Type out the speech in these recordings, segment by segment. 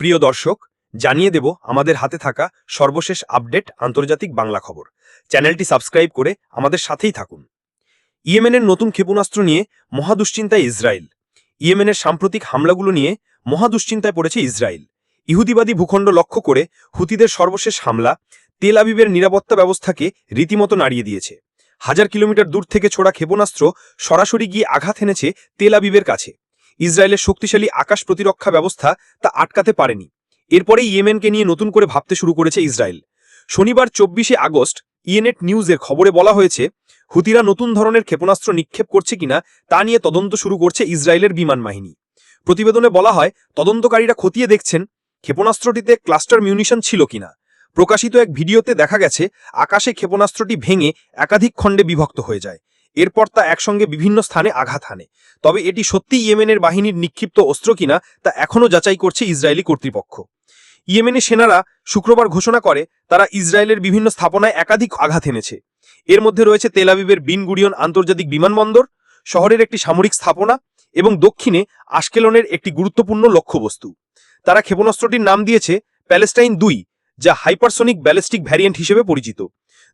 প্রিয় দর্শক, জানিয়ে দেব আমাদের হাতে থাকা সর্বশেষ আপডেট আন্তর্জাতিক বাংলা খবর। চ্যানেলটি সাবস্ক্রাইব করে আমাদের সাথেই থাকুন। ইয়েমেনের নতুন ক্ষেপণাস্ত্র নিয়ে মহাদুশ্চিন্তায় ইসরায়েল। ইয়েমেনের সাম্প্রতিক হামলাগুলো নিয়ে মহাদুশ্চিন্তায় পড়েছে ইসরায়েল। ইহুদিবাদী ভূখণ্ড লক্ষ্য করে হুতিদের সর্বশেষ হামলা তেল আবিবের নিরাপত্তা ব্যবস্থাকে রীতিমতো নাড়িয়ে দিয়েছে। হাজার কিলোমিটার দূর থেকে ছোড়া ক্ষেপণাস্ত্র সরাসরি গিয়ে আঘাত এনেছে তেল আবিবের কাছে। ইসরায়েলের শক্তিশালী আকাশ প্রতিরক্ষা ব্যবস্থা তা আটকাতে পারেনি। এরপরে ইয়েমেনকে নিয়ে নতুন করে ভাবতে শুরু করেছে ইসরায়েল। শনিবার চব্বিশে আগস্ট ইএনএট নিউজের খবরে বলা হয়েছে, হুতিরা নতুন ধরনের ক্ষেপণাস্ত্র নিক্ষেপ করছে কিনা তা নিয়ে তদন্ত শুরু করছে ইসরায়েলের বিমান বাহিনী। প্রতিবেদনে বলা হয়, তদন্তকারীরা খতিয়ে দেখছেন, ক্ষেপণাস্ত্রটিতে ক্লাস্টার মিউনিশন ছিল কিনা। প্রকাশিত এক ভিডিওতে দেখা গেছে, আকাশে ক্ষেপণাস্ত্রটি ভেঙে একাধিক খণ্ডে বিভক্ত হয়ে যায়। এরপর তা একসঙ্গে বিভিন্ন স্থানে আঘাত হানে। তবে এটি সত্যি ইয়েমেনের বাহিনীর নিক্ষিপ্ত অস্ত্র কিনা তা এখনও যাচাই করছে ইসরায়েলি কর্তৃপক্ষ। ইয়েমেনের সেনারা শুক্রবার ঘোষণা করে, তারা ইসরায়েলের বিভিন্ন স্থাপনায় একাধিক আঘাত এনেছে। এর মধ্যে রয়েছে তেলাবিবের বিন গুরিয়ন আন্তর্জাতিক বিমানবন্দর, শহরের একটি সামরিক স্থাপনা এবং দক্ষিণে আশকেলনের একটি গুরুত্বপূর্ণ লক্ষ্যবস্তু। তারা ক্ষেপণাস্ত্রটির নাম দিয়েছে প্যালেস্টাইন দুই, যা হাইপারসনিক ব্যালিস্টিক ভ্যারিয়েন্ট হিসেবে পরিচিত।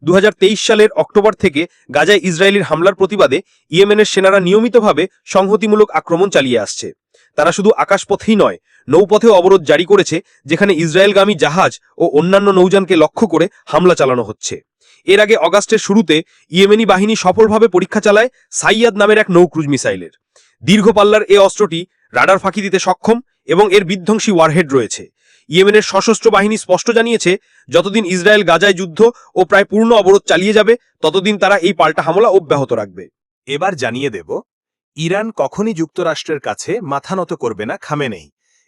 দু হাজার তেইশ সালের অক্টোবর থেকে গাজায় ইসরায়েলির হামলার প্রতিবাদে ইয়েমেনের সেনারা নিয়মিতভাবে সংহতিমূলক আক্রমণ চালিয়ে আসছে। তারা শুধু আকাশপথেই নয়, নৌপথেও অবরোধ জারি করেছে, যেখানে ইসরায়েলগামী জাহাজ ও অন্যান্য নৌযানকে লক্ষ্য করে হামলা চালানো হচ্ছে। এর আগে অগাস্টের শুরুতে ইয়েমেনি বাহিনী সফলভাবে পরীক্ষা চালায় সাইয়াদ নামের এক নৌক্রুজ মিসাইলের। দীর্ঘ পাল্লার এ অস্ত্রটি রাডার ফাঁকি দিতে সক্ষম এবং এর বিধ্বংসী ওয়ারহেড রয়েছে। ইয়েমেনের সশস্ত্র বাহিনী স্পষ্ট জানিয়েছে, যতদিন ইসরায়েল গাজায় যুদ্ধ ও প্রায় পূর্ণ অবরোধ চালিয়ে যাবে, ততদিন তারা এই পাল্টা হামলা অব্যাহত রাখবে। এবার জানিয়ে দেব, ইরান কখনই যুক্তরাষ্ট্রের কাছে মাথা নত করবে না, খামে নেই।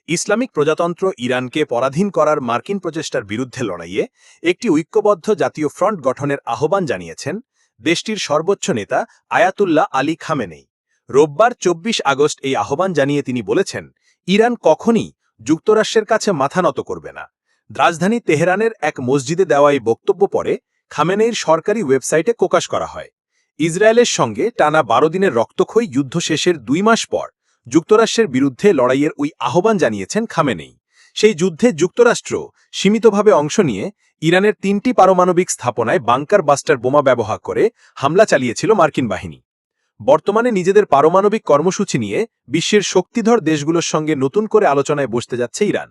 ইসলামিক প্রজাতন্ত্র ইরানকে পরাধীন করার মার্কিন প্রচেষ্টার বিরুদ্ধে লড়াইয়ে একটি ঐক্যবদ্ধ জাতীয় ফ্রন্ট গঠনের আহ্বান জানিয়েছেন দেশটির সর্বোচ্চ নেতা আয়াতুল্লাহ আলী খামেনেই। রোববার চব্বিশ আগস্ট এই আহ্বান জানিয়ে তিনি বলেছেন, ইরান কখনই যুক্তরাষ্ট্রের কাছে মাথা নত করবে না। রাজধানী তেহরানের এক মসজিদে দেওয়া এই বক্তব্য পরে খামেনেইর সরকারি ওয়েবসাইটে প্রকাশ করা হয়। ইসরায়েলের সঙ্গে টানা বারো দিনের রক্তক্ষয়ী যুদ্ধ শেষের দুই মাস পর যুক্তরাষ্ট্রের বিরুদ্ধে লড়াইয়ের ওই আহ্বান জানিয়েছেন খামেনেই। সেই যুদ্ধে যুক্তরাষ্ট্র সীমিতভাবে অংশ নিয়ে ইরানের তিনটি পারমাণবিক স্থাপনায় বাংকার বাস্টার বোমা ব্যবহার করে হামলা চালিয়েছিল মার্কিন বাহিনী। বর্তমানে নিজেদের পারমাণবিক কর্মসূচি নিয়ে বিশ্বের শক্তিধর দেশগুলোর সঙ্গে নতুন করে আলোচনায় বসতে যাচ্ছে ইরান।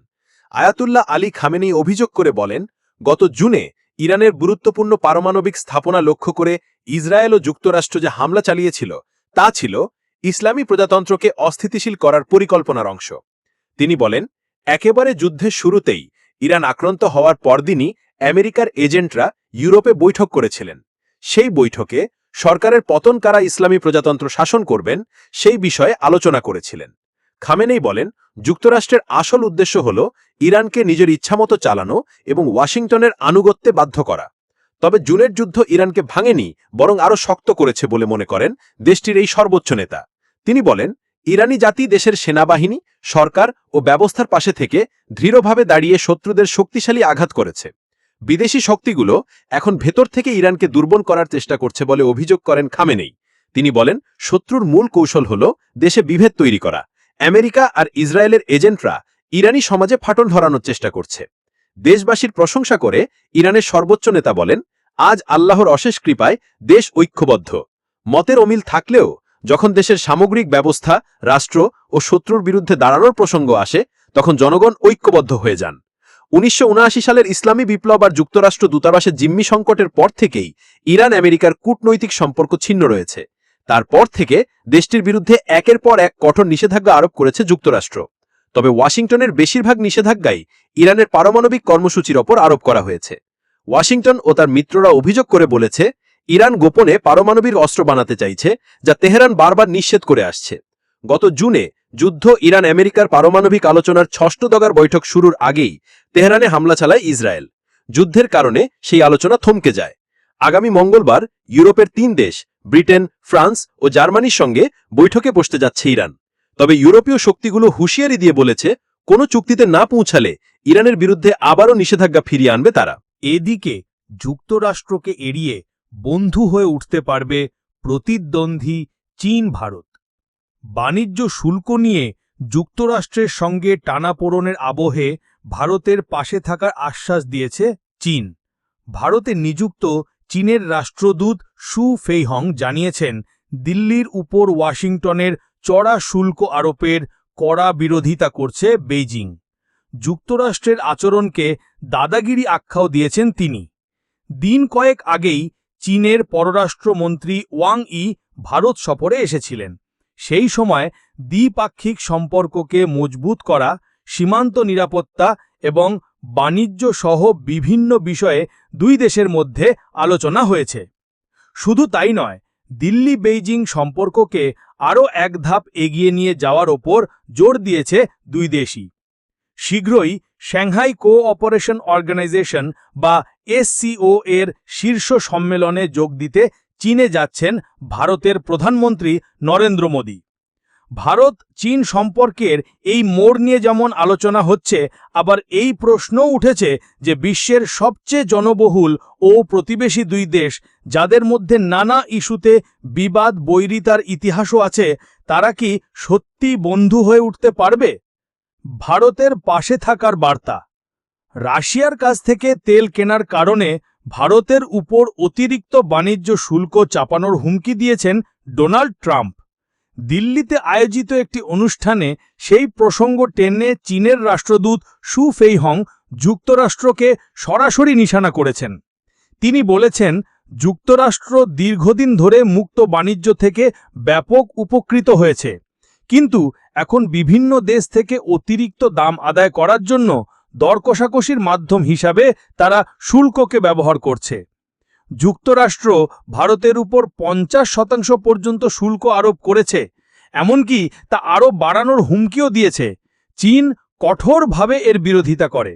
আয়াতুল্লাহ আলী খামেনেই অভিযোগ করে বলেন, গত জুনে ইরানের গুরুত্বপূর্ণ পারমাণবিক স্থাপনা লক্ষ্য করে ইসরায়েল ও যুক্তরাষ্ট্র যে হামলা চালিয়েছিল, তা ছিল ইসলামী প্রজাতন্ত্রকে অস্থিতিশীল করার পরিকল্পনার অংশ। তিনি বলেন, একেবারে যুদ্ধের শুরুতেই ইরান আক্রান্ত হওয়ার পরদিনই আমেরিকার এজেন্টরা ইউরোপে বৈঠক করেছিলেন। সেই বৈঠকে সরকারের পতন কারা ইসলামী প্রজাতন্ত্র শাসন করবেন, সেই বিষয়ে আলোচনা করেছিলেন। খামেনেই বলেন, যুক্তরাষ্ট্রের আসল উদ্দেশ্য হল ইরানকে নিজের ইচ্ছামতো চালানো এবং ওয়াশিংটনের আনুগত্যে বাধ্য করা। তবে জুনের যুদ্ধ ইরানকে ভাঙেনি, বরং আরও শক্ত করেছে বলে মনে করেন দেশটির এই সর্বোচ্চ নেতা। তিনি বলেন, ইরানি জাতি দেশের সেনাবাহিনী, সরকার ও ব্যবস্থার পাশে থেকে দৃঢ়ভাবে দাঁড়িয়ে শত্রুদের শক্তিশালী আঘাত করেছে। বিদেশি শক্তিগুলো এখন ভেতর থেকে ইরানকে দুর্বল করার চেষ্টা করছে বলে অভিযোগ করেন খামেনেই। তিনি বলেন, শত্রুর মূল কৌশল হল দেশে বিভেদ তৈরি করা। আমেরিকা আর ইসরায়েলের এজেন্টরা ইরানি সমাজে ফাটল ধরানোর চেষ্টা করছে। দেশবাসীর প্রশংসা করে ইরানের সর্বোচ্চ নেতা বলেন, আজ আল্লাহর অশেষ কৃপায় দেশ ঐক্যবদ্ধ। মতের অমিল থাকলেও যখন দেশের সামগ্রিক ব্যবস্থা, রাষ্ট্র ও শত্রুর বিরুদ্ধে দাঁড়ানোর প্রসঙ্গ আসে, তখন জনগণ ঐক্যবদ্ধ হয়ে যান। উনিশশো উনআশি সালের ইসলামী বিপ্লব আর যুক্তরাষ্ট্র দূতাবাসের জিম্মি সংকটের পর থেকেই ইরান আমেরিকার কূটনৈতিক সম্পর্ক ছিন্ন রয়েছে। তারপর থেকে দেশটির বিরুদ্ধে একের পর এক কঠোর নিষেধাজ্ঞা আরোপ করেছে যুক্তরাষ্ট্র। তবে ওয়াশিংটনের বেশিরভাগ নিষেধাজ্ঞাই ইরানের পারমাণবিক কর্মসূচির ওপর আরোপ করা হয়েছে। ওয়াশিংটন ও তার মিত্ররা অভিযোগ করে বলেছে, ইরান গোপনে পারমাণবিক অস্ত্র বানাতে চাইছে, যা তেহরান বারবার নিষেধ করে আসছে। গত জুনে যুদ্ধ ইরান আমেরিকার পারমাণবিক আলোচনার ষষ্ঠ দগার বৈঠক শুরুর আগেই তেহরানে হামলা চালায় ইসরায়েল। যুদ্ধের কারণে সেই আলোচনা থমকে যায়। আগামী মঙ্গলবার ইউরোপের তিন দেশ, ব্রিটেন, ফ্রান্স ও জার্মানির সঙ্গে বৈঠকে বসতে যাচ্ছে ইরান। তবে ইউরোপীয় শক্তিগুলো হুঁশিয়ারি দিয়ে বলেছে, কোনো চুক্তিতে না পৌঁছালে ইরানের বিরুদ্ধে আবারও নিষেধাজ্ঞা ফিরিয়ে আনবে তারা। এদিকে যুক্তরাষ্ট্রকে এড়িয়ে বন্ধু হয়ে উঠতে পারবে প্রতিদ্বন্দ্বী চীন ভারত বাণিজ্য শুল্ক নিয়ে যুক্তরাষ্ট্রের সঙ্গে টানাপোড়নের আবহে ভারতের পাশে থাকার আশ্বাস দিয়েছে চীন। ভারতে নিযুক্ত চীনের রাষ্ট্রদূত সু ফেইহং জানিয়েছেন, দিল্লির উপর ওয়াশিংটনের চড়া শুল্ক আরোপের কড়া বিরোধিতা করছে বেইজিং। যুক্তরাষ্ট্রের আচরণকে দাদাগিরি আখ্যাও দিয়েছেন তিনি। দিন কয়েক আগেই চীনের পররাষ্ট্রমন্ত্রী ওয়াং ই ভারত সফরে এসেছিলেন। সেই সময় দ্বিপাক্ষিক সম্পর্ককে মজবুত করা, সীমান্ত নিরাপত্তা এবং বাণিজ্য সহ বিভিন্ন বিষয়ে দুই দেশের মধ্যে আলোচনা হয়েছে। শুধু তাই নয়, দিল্লি বেইজিং সম্পর্ককে আরও এক ধাপ এগিয়ে নিয়ে যাওয়ার ওপর জোর দিয়েছে দুই দেশই। শীঘ্রই সাংহাই কোঅপারেশন অর্গানাইজেশন বা এসসিও এর শীর্ষ সম্মেলনে যোগ দিতে চীনে যাচ্ছেন ভারতের প্রধানমন্ত্রী নরেন্দ্র মোদী। ভারত চীন সম্পর্কের এই মোড় নিয়ে যেমন আলোচনা হচ্ছে, আবার এই প্রশ্নও উঠেছে যে বিশ্বের সবচেয়ে জনবহুল ও প্রতিবেশী দুই দেশ, যাদের মধ্যে নানা ইস্যুতে বিবাদ, বৈরিতার ইতিহাসও আছে, তারা কি সত্যি বন্ধু হয়ে উঠতে পারবে? ভারতের পাশে থাকার বার্তা। রাশিয়ার কাছ থেকে তেল কেনার কারণে ভারতের উপর অতিরিক্ত বাণিজ্য শুল্ক চাপানোর হুমকি দিয়েছেন ডোনাল্ড ট্রাম্প। দিল্লিতে আয়োজিত একটি অনুষ্ঠানে সেই প্রসঙ্গ টেনে চীনের রাষ্ট্রদূত সু ফেইহং যুক্তরাষ্ট্রকে সরাসরি নিশানা করেছেন। তিনি বলেছেন, যুক্তরাষ্ট্র দীর্ঘদিন ধরে মুক্ত বাণিজ্য থেকে ব্যাপক উপকৃত হয়েছে। কিন্তু এখন বিভিন্ন দেশ থেকে অতিরিক্ত দাম আদায় করার জন্য দর কষাকষির মাধ্যম হিসাবে তারা শুল্ককে ব্যবহার করছে। যুক্তরাষ্ট্র ভারতের উপর পঞ্চাশ শতাংশ পর্যন্ত শুল্ক আরোপ করেছে, এমনকি তা আরও বাড়ানোর হুমকিও দিয়েছে। চীন কঠোরভাবে এর বিরোধিতা করে।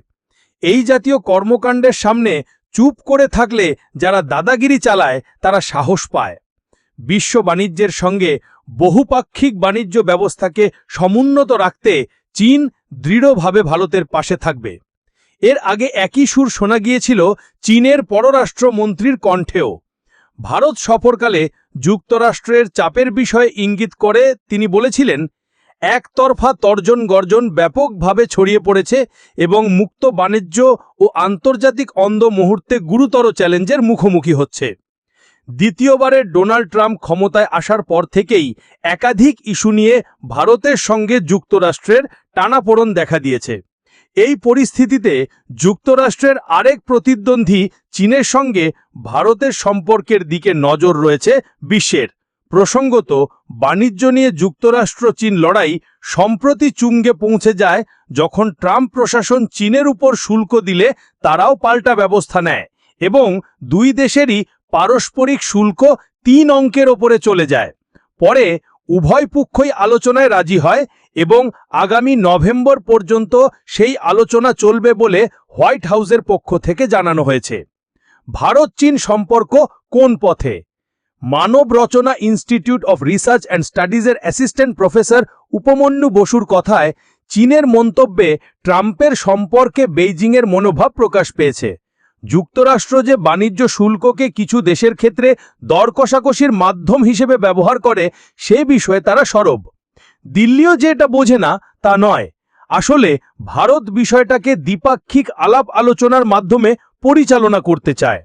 এই জাতীয় কর্মকাণ্ডের সামনে চুপ করে থাকলে যারা দাদাগিরি চালায়, তারা সাহস পায়। বিশ্ব বাণিজ্যের সঙ্গে বহুপাক্ষিক বাণিজ্য ব্যবস্থাকে সমুন্নত রাখতে চীন দৃঢ়ভাবে ভারতের পাশে থাকবে। এর আগে একই সুর শোনা গিয়েছিল চীনের পররাষ্ট্রমন্ত্রীর কণ্ঠেও। ভারত সফরকালে যুক্তরাষ্ট্রের চাপের বিষয়ে ইঙ্গিত করে তিনি বলেছিলেন, একতরফা তর্জন গর্জন ব্যাপকভাবে ছড়িয়ে পড়েছে এবং মুক্ত বাণিজ্য ও আন্তর্জাতিক অন্ধ মুহূর্তে গুরুতর চ্যালেঞ্জের মুখোমুখি হচ্ছে। দ্বিতীয়বারে ডোনাল্ড ট্রাম্প ক্ষমতায় আসার পর থেকেই একাধিক ইস্যু নিয়ে ভারতের সঙ্গে যুক্তরাষ্ট্রের টানাপোড়ন দেখা দিয়েছে। এই পরিস্থিতিতে যুক্তরাষ্ট্রের আরেক প্রতিদ্বন্দ্বী চীনের সঙ্গে ভারতের সম্পর্কের দিকে নজর রয়েছে বিশ্বের। প্রসঙ্গত, বাণিজ্য নিয়ে যুক্তরাষ্ট্র চীন লড়াই সম্প্রতি চুঙ্গে পৌঁছে যায় যখন ট্রাম্প প্রশাসন চীনের উপর শুল্ক দিলে তারাও পাল্টা ব্যবস্থা নেয় এবং দুই দেশেরই পারস্পরিক শুল্ক তিন অঙ্কের ওপরে চলে যায়। পরে উভয় পক্ষই আলোচনায় রাজি হয় এবং আগামী নভেম্বর পর্যন্ত সেই আলোচনা চলবে বলে হোয়াইট হাউসের পক্ষ থেকে জানানো হয়েছে। ভারত চীন সম্পর্ক কোন পথে? Manav Rachna Institute of Research and স্টাডিজের assistant professor Upamanyu বসুর কথায় চীনের মন্তব্যে ট্রাম্পের সম্পর্কে বেইজিংয়ের মনোভাব প্রকাশ পেয়েছে। যুক্তরাষ্ট্র যে বাণিজ্য শুল্ককে কিছু দেশের ক্ষেত্রে দর কষাকষির মাধ্যম হিসেবে ব্যবহার করে, সে বিষয়ে তারা সরব। দিল্লিও যে এটা বোঝে না, তা নয়। আসলে ভারত বিষয়টাকে দ্বিপাক্ষিক আলাপ আলোচনার মাধ্যমে পরিচালনা করতে চায়।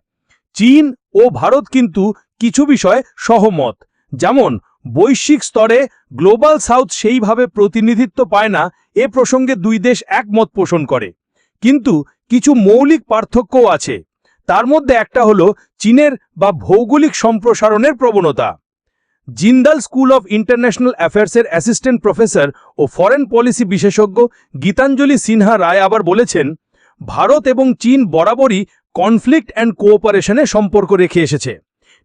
চীন ও ভারত কিন্তু কিছু বিষয় সহমত। যেমন, বৈশ্বিক স্তরে গ্লোবাল সাউথ সেইভাবে প্রতিনিধিত্ব পায় না, এ প্রসঙ্গে দুই দেশ একমত পোষণ করে। কিন্তু কিছু মৌলিক পার্থক্যও আছে। তার মধ্যে একটা হলো চীনের বা ভৌগোলিক সম্প্রসারণের প্রবণতা। জিন্দাল স্কুল অফ ইন্টারন্যাশনাল অ্যাফেয়ার্সের অ্যাসিস্ট্যান্ট প্রফেসর ও ফরেন পলিসি বিশেষজ্ঞ গীতাঞ্জলি সিনহা রায় আবার বলেছেন, ভারত এবং চীন বরাবরই কনফ্লিক্ট অ্যান্ড কোঅপারেশনে সম্পর্ক রেখে এসেছে।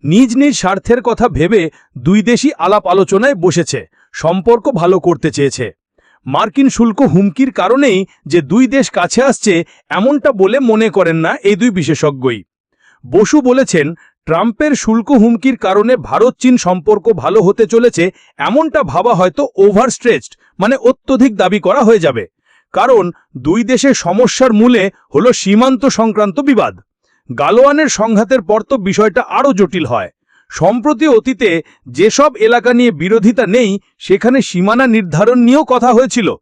নিজ নিজ স্বার্থের কথা ভেবে দুই দেশই আলাপ আলোচনায় বসেছে, সম্পর্ক ভালো করতে চেয়েছে। মার্কিন শুল্ক হুমকির কারণেই যে দুই দেশ কাছে আসছে, এমনটা বলে মনে করেন না এই দুই বিশেষজ্ঞই। বসু বলেছেন, ট্রাম্পের শুল্ক হুমকির কারণে ভারত চীন সম্পর্ক ভালো হতে চলেছে, এমনটা ভাবা হয়তো ওভারস্ট্রেচড মানে অত্যধিক দাবি করা হয়ে যাবে। কারণ দুই দেশের সমস্যার মূলে হল সীমান্ত সংক্রান্ত বিবাদ। গালোয়ানের সংঘাতের পর তো বিষয়টা আরও জটিল হয়। সম্প্রতি অতীতে যেসব এলাকা নিয়ে বিরোধিতা নেই, সেখানে সীমানা নির্ধারণ নিয়েও কথা হয়েছিল।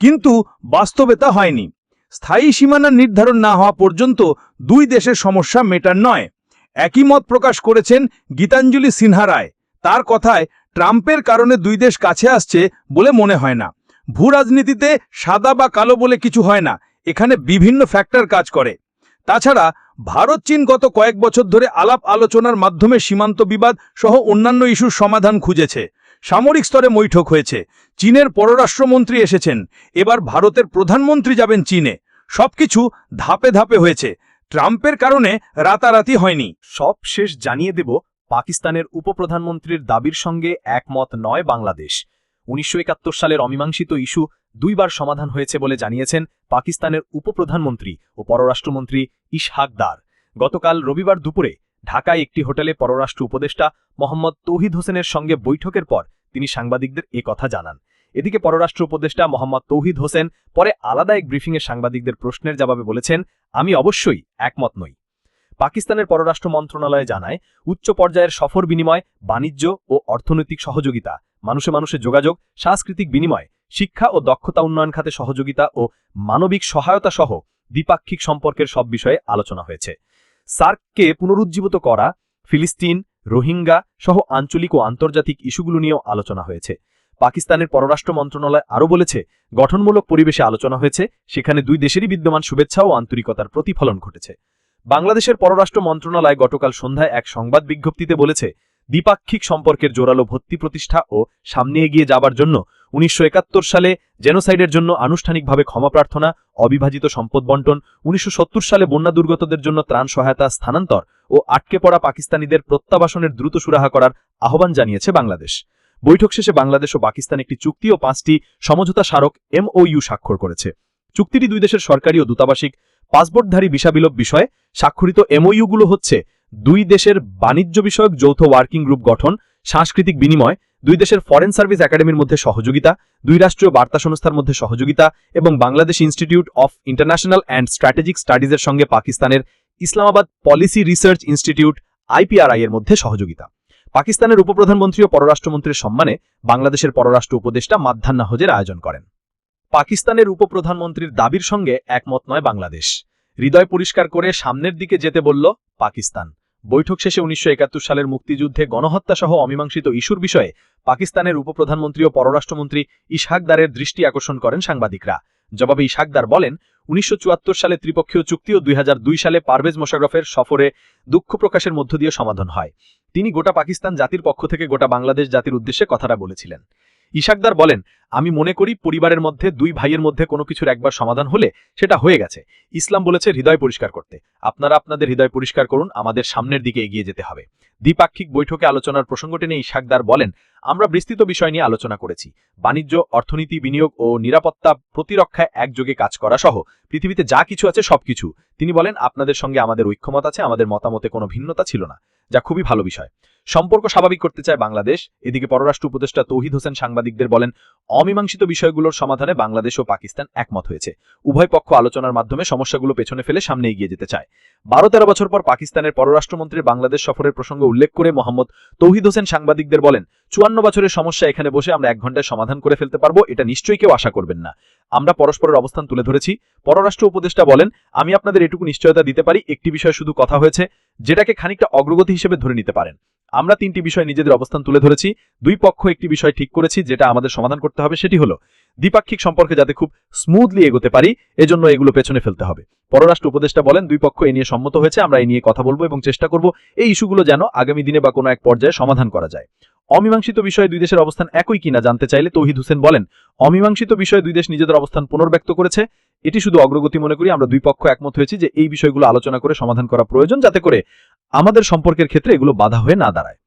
কিন্তু বাস্তবে তা হয়নি। স্থায়ী সীমানা নির্ধারণ না হওয়া পর্যন্ত দুই দেশের সমস্যা মেটার নয়। একই মত প্রকাশ করেছেন গীতাঞ্জলি সিনহা রায়। তার কথায়, ট্রাম্পের কারণে দুই দেশ কাছে আসছে বলে মনে হয় না। ভূ রাজনীতিতে সাদা বা কালো বলে কিছু হয় না। এখানে বিভিন্ন ফ্যাক্টর কাজ করে। তাছাড়া ভারত, চীন গত কয়েক বছর ধরে আলাপ আলোচনার মাধ্যমে সীমান্ত বিবাদ সহ অন্যান্য ইস্যুর সমাধান খুঁজেছে। সামরিক স্তরে বৈঠক হয়েছে। চীনের পররাষ্ট্রমন্ত্রী এসেছেন। এবার ভারতের প্রধানমন্ত্রী যাবেন চীনে। সবকিছু ধাপে ধাপে হয়েছে। ট্রাম্পের কারণে রাতারাতি হয়নি। সব শেষ জানিয়ে দেব পাকিস্তানের উপপ্রধানমন্ত্রীর দাবির সঙ্গে একমত নয় বাংলাদেশ। উনিশশো একাত্তর সালের অমীমাংসিত ইস্যু দুইবার সমাধান হয়েছে বলে জানিয়েছেন পাকিস্তানের উপপ্রধানমন্ত্রী ও পররাষ্ট্রমন্ত্রী ইশহাক দার। গতকাল রবিবার দুপুরে ঢাকায় একটি হোটেলে পররাষ্ট্র উপদেষ্টা মোহাম্মদ তৌহিদ হোসেনের সঙ্গে বৈঠকের পর তিনি সাংবাদিকদের এ কথা জানান। এদিকে পররাষ্ট্র উপদেষ্টা মোহাম্মদ তৌহিদ হোসেন পরে আলাদা এক ব্রিফিংয়ে সাংবাদিকদের প্রশ্নের জবাবে বলেছেন, আমি অবশ্যই একমত নই। পাকিস্তানের পররাষ্ট্র মন্ত্রণালয় জানায়, উচ্চ পর্যায়ের সফর বিনিময়, বাণিজ্য ও অর্থনৈতিক সহযোগিতা, মানুষে মানুষে যোগাযোগ, সাংস্কৃতিক বিনিময় শিক্ষা ও দক্ষতা উন্নয়ন খাতে সহযোগিতা ও মানবিক সহায়তা সহ দ্বিপাক্ষিক সম্পর্কের সব বিষয়ে আলোচনা হয়েছে। সার্ককে পুনরুজ্জীবিত করা, ফিলিস্তিন, রোহিঙ্গা সহ আঞ্চলিক ও আন্তর্জাতিক ইস্যুগুলো নিয়েও আলোচনা হয়েছে। পাকিস্তানের পররাষ্ট্র মন্ত্রণালয় আরও বলেছে, গঠনমূলক পরিবেশে আলোচনা হয়েছে, সেখানে দুই দেশেরই বিদ্যমান শুভেচ্ছা ও আন্তরিকতার প্রতিফলন ঘটেছে। বাংলাদেশের পররাষ্ট্র মন্ত্রণালয় গতকাল সন্ধ্যায় এক সংবাদ বিজ্ঞপ্তিতে বলেছে দ্বিপাক্ষিক সম্পর্কের জোরালো ভর্তি প্রতিষ্ঠা ও সামনে এগিয়ে যাবার জন্য উনিশশো একাত্তর সালে জেনোসাইডের জন্য আনুষ্ঠানিকভাবে ক্ষমা প্রার্থনা, অবিভাজিত সম্পদ বন্টন, উনিশশো সত্তর সালে বন্যা দুর্গতদের জন্য ত্রাণ সহায়তা স্থানান্তর ও আটকে পড়া পাকিস্তানিদের প্রত্যাবাসনের দ্রুত সুরাহা করার আহ্বান জানিয়েছে বাংলাদেশ। বৈঠক শেষে বাংলাদেশ ও পাকিস্তান একটি চুক্তি ও পাঁচটি সমঝোতা স্মারক এমওইউ স্বাক্ষর করেছে। চুক্তিটি দুই দেশের সরকারি ও দূতাবাসিক পাসপোর্টধারী ভিসাবিলোপ বিষয়ে স্বাক্ষরিত এমওইউগুলো হচ্ছে দুই দেশের বাণিজ্য বিষয়ক যৌথ ওয়ার্কিং গ্রুপ গঠন, সাংস্কৃতিক বিনিময়, দুই দেশের ফরেন সার্ভিস একাডেমির মধ্যে সহযোগিতা, দুই রাষ্ট্রীয় বার্তা সংস্থার মধ্যে সহযোগিতা এবং Bangladesh Institute of International and Strategic স্টাডিজের সঙ্গে পাকিস্তানের Islamabad Policy Research Institute IPRI এর মধ্যে সহযোগিতা। পাকিস্তানের উপপ্রধানমন্ত্রী ও পররাষ্ট্রমন্ত্রীর সম্মানে বাংলাদেশের পররাষ্ট্র উপদেষ্টা মাধ্যাহ্ন নাহজের আয়োজন করেন। পাকিস্তানের উপপ্রধানমন্ত্রীর দাবির সঙ্গে একমত নয় বাংলাদেশ। হৃদয় পরিষ্কার করে সামনের দিকে যেতে বলল পাকিস্তান। বৈঠক শেষে উনিশশো একাত্তর সালের মুক্তিযুদ্ধে গণহত্যা সহ অমীমাংসিত ইস্যুর বিষয়ে পাকিস্তানের উপপ্রধানমন্ত্রী ও পররাষ্ট্রমন্ত্রী ইশাকদারের দৃষ্টি আকর্ষণ করেন সাংবাদিকরা। জবাবে ইশাকদার বলেন, উনিশশো চুয়াত্তর সালে ত্রিপক্ষীয় চুক্তি ও দুই হাজার দুই সালে পারভেজ মোশাররফের সফরে দুঃখ প্রকাশের মধ্য দিয়ে সমাধান হয়। তিনি গোটা পাকিস্তান জাতির পক্ষ থেকে গোটা বাংলাদেশ জাতির উদ্দেশ্যে কথাটা বলেছিলেন। ইশাকদার বলেন, আমি মনে করি পরিবারের মধ্যে দুই ভাইয়ের মধ্যে কোনো কিছুর একবার সমাধান হলে সেটা হয়ে গেছে। ইসলাম বলেছে হৃদয় পরিষ্কার করতে। আপনারা আপনাদের হৃদয় পরিষ্কার করুন, আমাদের সামনের দিকে এগিয়ে যেতে হবে। দ্বিপাক্ষিক বৈঠকে আলোচনার প্রসঙ্গ টেনে ইশাকদার বলেন, আমরা বিস্তৃত বিষয় নিয়ে আলোচনা করেছি। বাণিজ্য, অর্থনীতি, বিনিয়োগ ও নিরাপত্তা প্রতিরক্ষায় একযোগে কাজ করা সহ পৃথিবীতে যা কিছু আছে সবকিছু। তিনি বলেন, আপনাদের সঙ্গে আমাদের ঐক্যমত আছে, আমাদের মতামতে কোনো ভিন্নতা ছিল না। যা খুবই ভালো বিষয়। সম্পর্ক স্বাভাবিক করতে চায় বাংলাদেশ। এদিকে পররাষ্ট্র উপদেষ্টা তৌহিদ হোসেন সাংবাদিকদের বলেন, অমীমাংসিত বিষয়গুলোর সমাধানে বাংলাদেশ ও পাকিস্তান একমত হয়েছে। উভয় পক্ষ আলোচনার মাধ্যমে সমস্যাগুলো পেছনে ফেলে সামনে এগিয়ে যেতে চায়। বারো তেরো বছর পর পাকিস্তানের পররাষ্ট্রমন্ত্রীর বাংলাদেশ সফরের প্রসঙ্গ উল্লেখ করে মোহাম্মদ তৌহিদ হোসেন সাংবাদিকদের বলেন, চুয়ান্ন বছরের সমস্যা এখানে বসে আমরা এক ঘন্টায় সমাধান করে ফেলতে পারব, এটা নিশ্চয়ই কেউ আশা করবেন না। আমরা পরস্পরের অবস্থান তুলে ধরেছি। পররাষ্ট্র উপদেষ্টা বলেন, আমি আপনাদের এটুকু নিশ্চয়তা দিতে পারি, একটি বিষয় শুধু কথা হয়েছে যেটাকে খানিকটা অগ্রগতি হিসেবে ধরে নিতে পারেন। আমরা তিনটি বিষয় নিজেদের অবস্থান তুলে ধরেছি। দুই পক্ষ একটি বিষয় ঠিক করেছি, যেটা আমাদের সমাধান করতে হবে, সেটি হলো দ্বিপাক্ষিক সম্পর্কে যাতে খুব স্মুথলি এগোতে পারি, এজন্য এগুলো পেছনে ফেলতে হবে। পররাষ্ট্র উপদেষ্টা বলেন, দুই পক্ষ এ নিয়ে সম্মত হয়েছে, আমরা এই নিয়ে কথা বলব এবং চেষ্টা করব এই ইস্যুগুলো যেন আগামী দিনে বা কোনো এক পর্যায়ে সমাধান করা যায়। অমীমাংসিত বিষয়ে দুই দেশের অবস্থান একই কিনা জানতে চাইলে তৌহিদ হোসেন বলেন, অমীমাংসিত বিষয়ে দুই দেশ নিজেদের অবস্থান পুনর্ব্যক্ত করেছে। এটি শুধু অগ্রগতি মনে করি, আমরা দুই পক্ষ একমত হয়েছি যে এই বিষয়গুলো আলোচনা করে সমাধান করা প্রয়োজন যাতে করে আমাদের সম্পর্কের ক্ষেত্রে এগুলো বাধা হয়ে না দাঁড়ায়।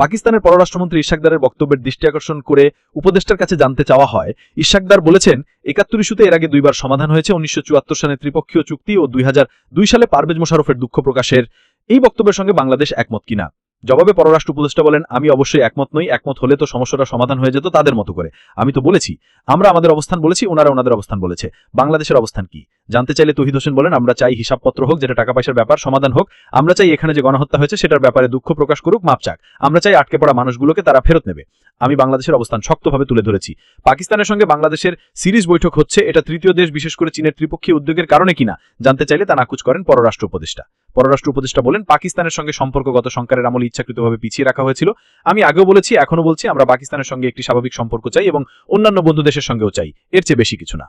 পাকিস্তানের পররাষ্ট্রমন্ত্রী ইশাকদারের বক্তব্যের দৃষ্টি আকর্ষণ করে উপদেষ্টার কাছে জানতে চাওয়া হয় ইশাকদার বলেছেন, একাত্তর ইস্যুতে এর আগে দুইবার সমাধান হয়েছে উনিশশো চুয়াত্তর সালে ত্রিপক্ষীয় চুক্তি ও দুই হাজার দুই সালে পারভেজ মোশারফের দুঃখ প্রকাশের। এই বক্তব্যের সঙ্গে বাংলাদেশ একমত কিনা? জবাবে পররাষ্ট্র উপদেষ্টা বলেন, আমি অবশ্যই একমত নই। একমত হলে তো সমস্যাটা সমাধান হয়ে যেত তাদের মতো করে। আমি তো বলেছি, আমরা আমাদের অবস্থান বলেছি, ওনারা ওনাদের অবস্থান বলেছে। বাংলাদেশের অবস্থান কি? জানতে চাইলে তহিদ হোসেন বলেন, আমরা চাই হিসাবপত্র হোক, যেটা টাকা পয়সার ব্যাপার, সমাধান হোক। আমরা চাই এখানে যে গণহত্যা হয়েছে, সেটার ব্যাপারে দুঃখ প্রকাশ করুক, মাপ চাক। আমরা চাই আটকে পড়া মানুষগুলোকে তারা ফেরত নেবে। আমি বাংলাদেশের অবস্থান শক্তভাবে তুলে ধরেছি। পাকিস্তানের সঙ্গে বাংলাদেশের সিরিজ বৈঠক হচ্ছে, এটা তৃতীয় দেশ, বিশেষ করে চীনের ত্রিপক্ষীয় উদ্যোগের কারণে কিনা, জানতে চাইলে তা নাকুচ করেন পররাষ্ট্র উপদেষ্টা। পররাষ্ট্র উপদেষ্টা বলেন, পাকিস্তানের সঙ্গে সম্পর্কগত সংকারের আমলে ইচ্ছাকৃতভাবে পিছিয়ে রাখা হয়েছিল। আমি আগেও বলেছি এখনও বলছি, আমরা পাকিস্তানের সঙ্গে একটি স্বাভাবিক সম্পর্ক চাই এবং অন্যান্য বন্ধু দেশের সঙ্গেও চাই। এর চেয়ে বেশি কিছু না।